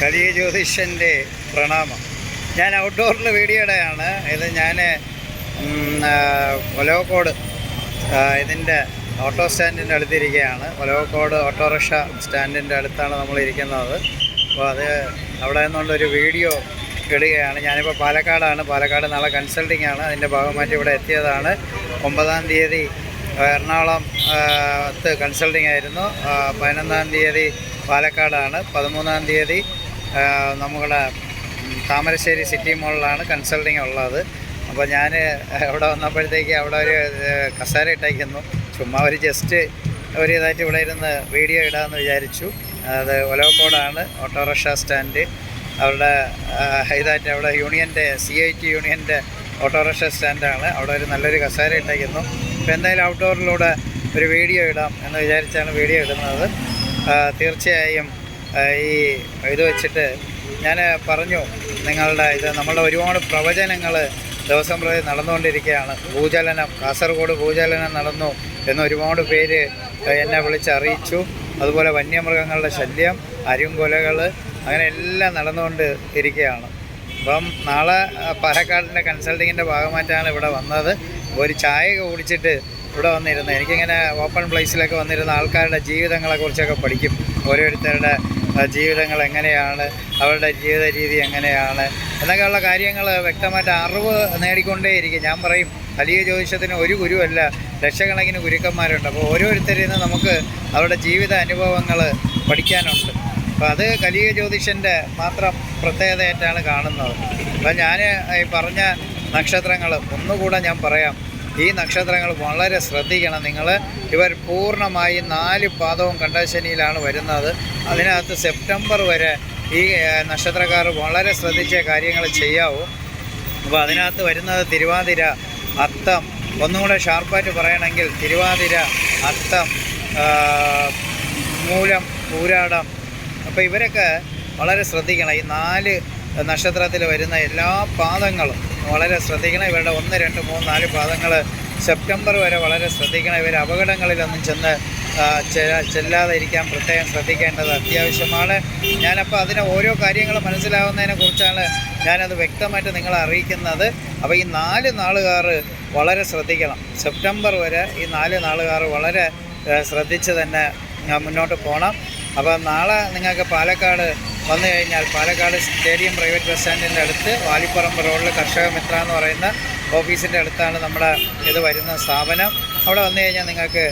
കലിയ ജ്യോതിഷന്റെ പ്രണാമം. ഞാൻ ഔട്ട്ഡോറിൽ വീഡിയോയുടെയാണ് ഇത് ഞാൻ ഒലവക്കോട് ഇതിന്റെ ഓട്ടോ സ്റ്റാൻഡിന്റെ അടുത്തിരിക്കുകയാണ് ഒലവക്കോട് ഓട്ടോറിക്ഷ സ്റ്റാൻഡിന്റെ അടുത്താണ് നമ്മൾ ഇരിക്കുന്നത് അപ്പോൾ അത് അവിടെ നിന്നുള്ളൊരു വീഡിയോ ഇടുകയാണ്. ഞാനിപ്പോൾ പാലക്കാടാണ്. പാലക്കാട് നാളെ കൺസൾട്ടിംഗ് ആണ്. അതിന്റെ ഭാഗമായിട്ട് ഇവിടെ എത്തിയതാണ്. ഒമ്പതാം തീയതി എറണാകുളം കൺസൾട്ടിംഗ് ആയിരുന്നു. പതിനൊന്നാം തീയതി പാലക്കാടാണ്. പതിമൂന്നാം തീയതി നമ്മുടെ താമരശ്ശേരി സിറ്റി മോളിലാണ് കൺസൾട്ടിങ് ഉള്ളത്. അപ്പോൾ ഞാൻ അവിടെ വന്നപ്പോഴത്തേക്ക് അവിടെ ഒരു കസേര ഇട്ടേക്കുന്നു. ചുമ്മാ ഒരു ജസ്റ്റ് ഒരു ഇതായിട്ട് ഇവിടെ ഇരുന്ന് വീഡിയോ ഇടാമെന്ന് വിചാരിച്ചു. അത് ഒലവക്കോടാണ് ഓട്ടോറിക്ഷ സ്റ്റാൻഡ്. അവരുടെ ഇതായിട്ട് അവിടെ യൂണിയന്റെ സി ഐ ടി യൂണിയന്റെ ഓട്ടോറിക്ഷ സ്റ്റാൻഡാണ്. അവിടെ ഒരു നല്ലൊരു കസേര ഇട്ടേക്കുന്നു. അപ്പോൾ എന്തായാലും ഔട്ട്ഡോറിലൂടെ ഒരു വീഡിയോ ഇടാം എന്ന് വിചാരിച്ചാണ് വീഡിയോ ഇടുന്നത്. തീർച്ചയായും ഈ ഇത് വെച്ചിട്ട് ഞാൻ പറഞ്ഞു നിങ്ങളുടെ ഇത് നമ്മളുടെ ഒരുപാട് പ്രവചനങ്ങൾ ദിവസം പ്രതി നടന്നുകൊണ്ടിരിക്കുകയാണ്. ഭൂചലനം കാസർഗോഡ് ഭൂചലനം നടന്നു എന്ന് ഒരുപാട് പേര് എന്നെ വിളിച്ചറിയിച്ചു. അതുപോലെ വന്യമൃഗങ്ങളുടെ ശല്യം അരുംകൊലകൾ അങ്ങനെ എല്ലാം നടന്നുകൊണ്ട് ഇരിക്കുകയാണ് അപ്പം നാളെ പാലക്കാടിന്റെ കൺസൾട്ടിങ്ങിന്റെ ഭാഗമായിട്ടാണ് ഇവിടെ വന്നത്. ഒരു ചായ കുടിച്ചിട്ട് ഇവിടെ വന്നിരുന്നത്. എനിക്കിങ്ങനെ ഓപ്പൺ പ്ലേസിലൊക്കെ വന്നിരുന്ന ആൾക്കാരുടെ ജീവിതങ്ങളെക്കുറിച്ചൊക്കെ പഠിക്കും. ഓരോരുത്തരുടെ ജീവിതങ്ങൾ എങ്ങനെയാണ് അവരുടെ ജീവിത രീതി എങ്ങനെയാണ് എന്നൊക്കെയുള്ള കാര്യങ്ങൾ വ്യക്തമായിട്ട് അറിവ് നേടിക്കൊണ്ടേയിരിക്കും. ഞാൻ പറയും വലിയ ജ്യോതിഷത്തിന് ഒരു ഗുരുവല്ല ലക്ഷക്കണക്കിന് ഗുരുക്കന്മാരുണ്ട്. അപ്പോൾ ഓരോരുത്തരിൽ നിന്ന് നമുക്ക് അവരുടെ ജീവിത അനുഭവങ്ങൾ പഠിക്കാനുണ്ട്. അപ്പോൾ അത് കലിയ ജ്യോതിഷന്റെ മാത്രം പ്രത്യേകതയായിട്ടാണ് കാണുന്നത്. അപ്പം ഞാൻ ഈ പറഞ്ഞ നക്ഷത്രങ്ങൾ ഒന്നുകൂടെ ഞാൻ പറയാം. ഈ നക്ഷത്രങ്ങൾ വളരെ ശ്രദ്ധിക്കണം. നിങ്ങൾ ഇവർ പൂർണമായി നാല് പാദവും കണ്ടശനിയിലാണ് വരുന്നത്. അതിനകത്ത് സെപ്റ്റംബർ വരെ ഈ നക്ഷത്രക്കാർ വളരെ ശ്രദ്ധിച്ച കാര്യങ്ങൾ ചെയ്യാവൂ. അപ്പോൾ അതിനകത്ത് വരുന്നത് തിരുവാതിര അത്തം. ഒന്നുകൂടെ ഷാർപ്പായിട്ട് പറയണമെങ്കിൽ തിരുവാതിര അത്തം മൂലം പൂരാടം. അപ്പോൾ ഇവരൊക്കെ വളരെ ശ്രദ്ധിക്കണം. ഈ നാല് നക്ഷത്രത്തിൽ വരുന്ന എല്ലാ പാദങ്ങളും വളരെ ശ്രദ്ധിക്കണം. ഇവരുടെ ഒന്ന് രണ്ട് മൂന്ന് നാല് പാദങ്ങൾ സെപ്റ്റംബർ വരെ വളരെ ശ്രദ്ധിക്കണം. ഇവർ അപകടങ്ങളിലൊന്നും ചെന്ന് ചെല്ലാതെ ഇരിക്കാൻ പ്രത്യേകം ശ്രദ്ധിക്കേണ്ടത് അത്യാവശ്യമാണ്. ഞാനപ്പോൾ അതിന് ഓരോ കാര്യങ്ങൾ മനസ്സിലാവുന്നതിനെ കുറിച്ചാണ് ഞാനത് വ്യക്തമായിട്ട് നിങ്ങളെ അറിയിക്കുന്നത്. അപ്പോൾ ഈ നാല് നാളുകാർ വളരെ ശ്രദ്ധിക്കണം. സെപ്റ്റംബർ വരെ ഈ നാല് നാളുകാർ വളരെ ശ്രദ്ധിച്ച് തന്നെ മുന്നോട്ട് പോകണം അപ്പോൾ നാളെ നിങ്ങൾക്ക് പാലക്കാട് വന്നു കഴിഞ്ഞാൽ പാലക്കാട് സ്റ്റേഡിയം പ്രൈവറ്റ് ബസ് സ്റ്റാൻഡിന്റെ അടുത്ത് വാലിപ്പറമ്പ് റോഡിൽ കർഷക മിത്ര എന്ന് പറയുന്ന ഓഫീസിന്റെ അടുത്താണ് നമ്മുടെ ഇത് വരുന്ന സ്ഥാപനം. അവിടെ വന്നു കഴിഞ്ഞാൽ നിങ്ങൾക്ക്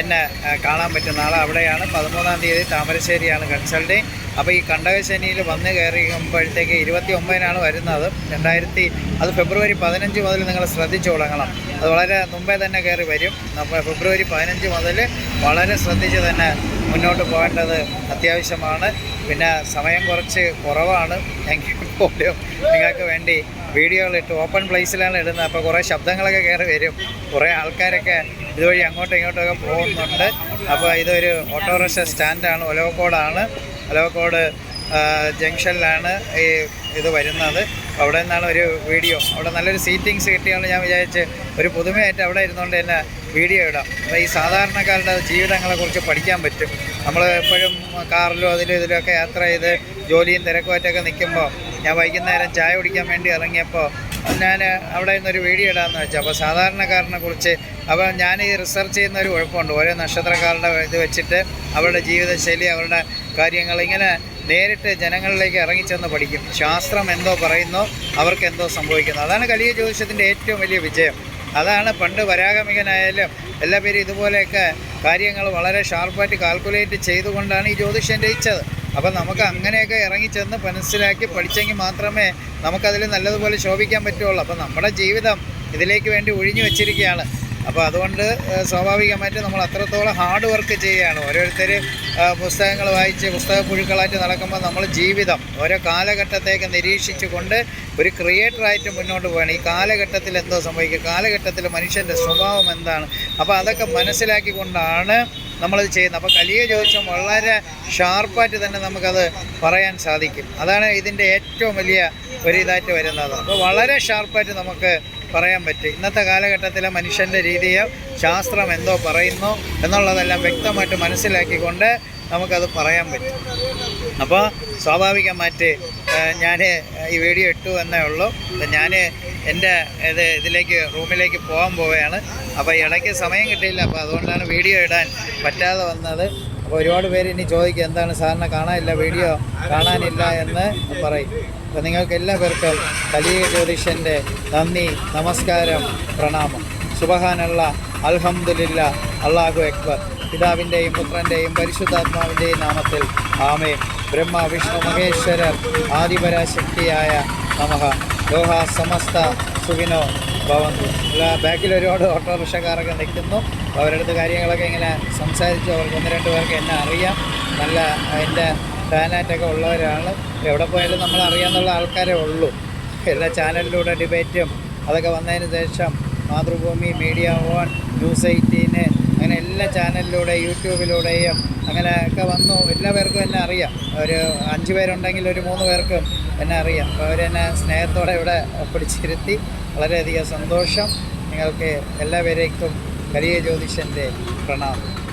എന്നെ കാണാൻ പറ്റും. നാളെ അവിടെയാണ് പതിമൂന്നാം തീയതി താമരശ്ശേരിയാണ് കൺസൾട്ടിങ് അപ്പോൾ ഈ കണ്ടകശനിയിൽ വന്ന് കയറിയുമ്പോഴത്തേക്ക് ഇരുപത്തി ഒമ്പതിനാണ് വരുന്നത്. രണ്ടായിരത്തി അത് ഫെബ്രുവരി പതിനഞ്ച് മുതൽ നിങ്ങൾ ശ്രദ്ധിച്ചു തുടങ്ങണം. അത് വളരെ മുമ്പേ തന്നെ കയറി വരും. അപ്പോൾ ഫെബ്രുവരി പതിനഞ്ച് മുതൽ വളരെ ശ്രദ്ധിച്ച് തന്നെ മുന്നോട്ട് പോകേണ്ടത് അത്യാവശ്യമാണ്. പിന്നെ സമയം കുറച്ച് കുറവാണ്. എങ്കിൽ പോലും നിങ്ങൾക്ക് വേണ്ടി വീഡിയോകളിട്ട് ഓപ്പൺ പ്ലേസിലാണ് ഇടുന്നത്. അപ്പോൾ കുറേ ശബ്ദങ്ങളൊക്കെ കയറി വരും. കുറേ ആൾക്കാരൊക്കെ ഇതുവഴി അങ്ങോട്ടും ഇങ്ങോട്ടൊക്കെ പോകുന്നുണ്ട്. അപ്പോൾ ഇതൊരു ഓട്ടോറിക്ഷ സ്റ്റാൻഡാണ് ഒലവക്കോടാണ്. ഒലവക്കോട് ജംഗ്ഷനിലാണ് ഈ ഇത് വരുന്നത്. അവിടെ നിന്നാണ് ഒരു വീഡിയോ. അവിടെ നല്ലൊരു സീറ്റിങ്സ് കിട്ടിയാണ് ഞാൻ വിചാരിച്ച് ഒരു പുതുമയായിട്ട് അവിടെ ഇരുന്നുകൊണ്ട് തന്നെ വീഡിയോ ഇടാം. അപ്പോൾ ഈ സാധാരണക്കാരുടെ ജീവിതങ്ങളെക്കുറിച്ച് പഠിക്കാൻ പറ്റും. നമ്മൾ എപ്പോഴും കാറിലും അതിലും ഇതിലൊക്കെ യാത്ര ചെയ്ത് ജോലിയും തിരക്കുമായിട്ടൊക്കെ നിൽക്കുമ്പോൾ ഞാൻ വൈകുന്നേരം ചായ കുടിക്കാൻ വേണ്ടി ഇറങ്ങിയപ്പോൾ ഞാൻ അവിടെ നിന്നൊരു വീഡിയോ ഇടാമെന്ന് വെച്ചു. അപ്പോൾ സാധാരണക്കാരനെ കുറിച്ച് അപ്പോൾ ഞാൻ ഈ റിസർച്ച് ചെയ്യുന്ന ഒരു കുഴപ്പമുണ്ട്. ഓരോ നക്ഷത്രക്കാരുടെ ഇത് വെച്ചിട്ട് അവരുടെ ജീവിതശൈലി അവരുടെ കാര്യങ്ങൾ ഇങ്ങനെ നേരിട്ട് ജനങ്ങളിലേക്ക് ഇറങ്ങിച്ചെന്ന് പഠിക്കും. ശാസ്ത്രം എന്തോ പറയുന്നോ അവർക്ക് എന്തോ സംഭവിക്കുന്നു. അതാണ് കലിയ ജ്യോതിഷത്തിന്റെ ഏറ്റവും വലിയ വിജയം. അതാണ് പണ്ട് വരാഗമികനായാലും എല്ലാ പേരും ഇതുപോലെയൊക്കെ കാര്യങ്ങൾ വളരെ ഷാർപ്പായിട്ട് കാൽക്കുലേറ്റ് ചെയ്തുകൊണ്ടാണ് ഈ ജ്യോതിഷം രചിച്ചത് അപ്പം നമുക്ക് അങ്ങനെയൊക്കെ ഇറങ്ങിച്ചെന്ന് മനസ്സിലാക്കി പഠിച്ചെങ്കിൽ മാത്രമേ നമുക്കതിൽ നല്ലതുപോലെ ശോഭിക്കാൻ പറ്റുള്ളൂ. അപ്പം നമ്മുടെ ജീവിതം ഇതിലേക്ക് വേണ്ടി ഒഴിഞ്ഞു വെച്ചിരിക്കുകയാണ്. അപ്പോൾ അതുകൊണ്ട് സ്വാഭാവികമായിട്ട് നമ്മൾ അത്രത്തോളം ഹാർഡ് വർക്ക് ചെയ്യുകയാണ്. ഓരോരുത്തർ പുസ്തകങ്ങൾ വായിച്ച് പുസ്തക പുഴുക്കളായിട്ട് നടക്കുമ്പോൾ നമ്മൾ ജീവിതം ഓരോ കാലഘട്ടത്തേക്ക് നിരീക്ഷിച്ചുകൊണ്ട് ഒരു ക്രിയേറ്ററായിട്ട് മുന്നോട്ട് പോകണം ഈ കാലഘട്ടത്തിൽ എന്തോ സംഭവിക്കും? കാലഘട്ടത്തിൽ മനുഷ്യന്റെ സ്വഭാവം എന്താണ്? അപ്പോൾ അതൊക്കെ മനസ്സിലാക്കിക്കൊണ്ടാണ് നമ്മളത് ചെയ്യുന്നത്. അപ്പോൾ കലിയെ ചോദിച്ചാൽ വളരെ ഷാർപ്പായിട്ട് തന്നെ നമുക്കത് പറയാൻ സാധിക്കും. അതാണ് ഇതിന്റെ ഏറ്റവും വലിയ ഒരു ഇതായിട്ട് വരുന്നത്. അപ്പോൾ വളരെ ഷാർപ്പായിട്ട് നമുക്ക് പറയാൻ പറ്റും. ഇന്നത്തെ കാലഘട്ടത്തിലെ മനുഷ്യന്റെ രീതിയെ ശാസ്ത്രം എന്തോ പറയുന്നു എന്നുള്ളതെല്ലാം വ്യക്തമായിട്ട് മനസ്സിലാക്കിക്കൊണ്ട് നമുക്കത് പറയാൻ പറ്റും. അപ്പോൾ സ്വാഭാവികമായിട്ട് ഞാൻ ഈ വീഡിയോ ഇട്ടു എന്നേ ഉള്ളൂ. ഞാൻ എന്റെ ഇത് ഇതിലേക്ക് റൂമിലേക്ക് പോകാൻ പോവുകയാണ്. അപ്പോൾ ഇടയ്ക്ക് സമയം കിട്ടിയില്ല. അപ്പോൾ അതുകൊണ്ടാണ് വീഡിയോ ഇടാൻ പറ്റാതെ വന്നത്. അപ്പോൾ ഒരുപാട് പേര് ഇനി ചോദിക്കും എന്താണ് സാറിനെ കാണാനില്ല? വീഡിയോ കാണാനില്ല എന്ന് പറയും. അപ്പോൾ നിങ്ങൾക്ക് എല്ലാ പേർക്കും കലിയ ജ്യോതിഷന്റെ നന്ദി നമസ്കാരം പ്രണാമം. സുബഹാനുള്ള അൽഹംദുലില്ല അള്ളാഹു അക്ബർ. പിതാവിന്റെയും പുത്രന്റെയും പരിശുദ്ധാത്മാവിന്റെയും നാമത്തിൽ ആമേ ബ്രഹ്മ വിഷ്ണു മഹേശ്വരർ ആദിപരാശക്തിയായ നമഹ. ലോഹ സമസ്ത സുഖിനോ. ബാക്കിൽ ഒരുപാട് ഓട്ടോറിക്ഷക്കാരൊക്കെ നിൽക്കുന്നു. അവരടുത്ത് കാര്യങ്ങളൊക്കെ ഇങ്ങനെ സംസാരിച്ചു. അവർക്ക് ഒന്ന് രണ്ട് പേർക്ക് എന്നെ അറിയാം. നല്ല അതിന്റെ ഫാനായിട്ടൊക്കെ ഉള്ളവരാണ്. എവിടെ പോയാലും നമ്മൾ അറിയാമെന്നുള്ള ആൾക്കാരേ ഉള്ളൂ. എല്ലാ ചാനലിലൂടെ ഡിബേറ്റും അതൊക്കെ വന്നതിന് ശേഷം Mathrubhumi media one news eighteen അങ്ങനെ എല്ലാ ചാനലിലൂടെ യൂട്യൂബിലൂടെയും അങ്ങനെ ഒക്കെ വന്നു. എല്ലാ പേർക്കും എന്നെ അറിയാം. ഒരു അഞ്ച് പേരുണ്ടെങ്കിൽ ഒരു മൂന്ന് പേർക്കും എന്നെ അറിയാം. അപ്പോൾ അവരെന്നെ സ്നേഹത്തോടെ ഇവിടെ പിടിച്ചിരുത്തി. വളരെയധികം സന്തോഷം. നിങ്ങൾക്ക് എല്ലാവരേക്കും കരിയ ജ്യോതിഷന്റെ പ്രണാമം.